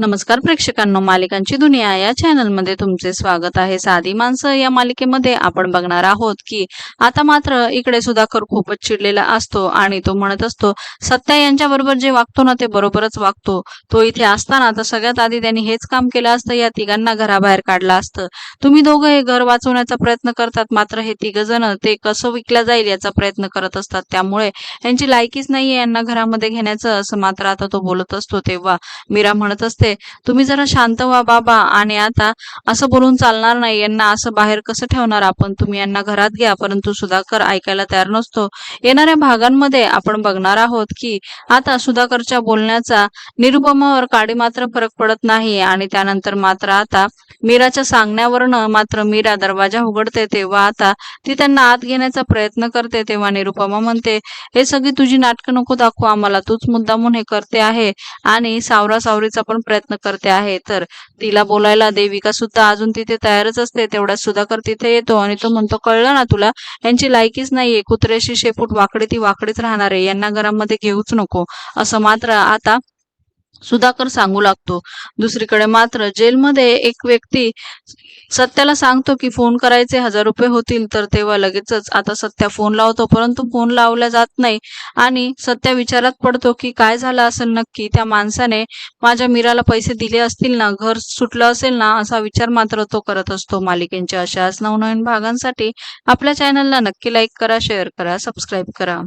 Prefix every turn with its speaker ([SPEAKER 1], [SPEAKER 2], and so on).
[SPEAKER 1] नमस्कार प्रेक्षकांनो मालिकांची दुनिया या चॅनलमध्ये तुमचे स्वागत आहे. साधी माणसं या मालिकेमध्ये आपण बघणार आहोत की आता मात्र इकडे सुधाकर खूपच चिडलेला असतो आणि तो म्हणत असतो सत्या यांच्या बरोबर जे वागतो ना ते बरोबरच वागतो. तो इथे असताना तर सगळ्यात आधी त्यांनी हेच काम केलं असतं या तिघांना घराबाहेर काढलं असतं. तुम्ही दोघं हे घर वाचवण्याचा प्रयत्न करतात मात्र हे तिघ जण ते कसं विकलं जाईल याचा प्रयत्न करत असतात. त्यामुळे यांची लायकीच नाहीये यांना घरामध्ये घेण्याचं असं मात्र आता तो बोलत असतो तेव्हा. मीरा म्हणत असते तुम्ही जरा शांत व्हा बाबा आणि आता असं बोलून चालणार नाही. यांना असं बाहेर कसं ठेवणार आपण? तुम्ही यांना घरात घ्या परंतु सुधाकर ऐकायला तयार नसतो. येणाऱ्या भागांमध्ये आपण बघणार आहोत की आता सुधाकरच्या बोलण्याचा निरुपमावर काडी मात्र फरक पडत नाही आणि त्यानंतर मात्र आता मीराच्या सांगण्यावरनं मात्र मीरा दरवाजा उघडते तेव्हा आता ती त्यांना आत घेण्याचा प्रयत्न करते तेव्हा निरुपमा म्हणते हे सगळी तुझी नाटकं नको दाखवा आम्हाला. तूच मुद्दामून हे करते आहे आणि सावरा सावरीचा पण प्रयत्न करते आहे. तर तिला बोलायला देविका सुद्धा अजून तिथे तयारच असते. तेवढ्यात सुधाकर तिथे येतो आणि तो म्हणतो कळलं ना तुला? यांची लायकीच नाहीये. कुत्र्याशी शेपूट वाकडे ती वाकडेच राहणार आहे. यांना घरामध्ये घेऊच नको. असं मात्र आता सुधाकर सांगू लागतो. दुसरीकडे मात्र जेलमध्ये एक व्यक्ती सत्याला सांगतो की फोन करायचे हजार रुपये होतील तर तेव्हा लगेचच आता सत्या फोन लावतो परंतु फोन लावला जात नाही. आणि सत्या विचारात पडतो की काय झालं असेल नक्की? त्या माणसाने माझ्या मीराला पैसे दिले असतील ना? घर सुटलं असेल ना? असा विचार मात्र तो करत असतो. मालिकेंच्या अशाच नवनवीन भागांसाठी आपल्या चॅनलला नक्की लाईक करा शेअर करा सबस्क्राईब करा.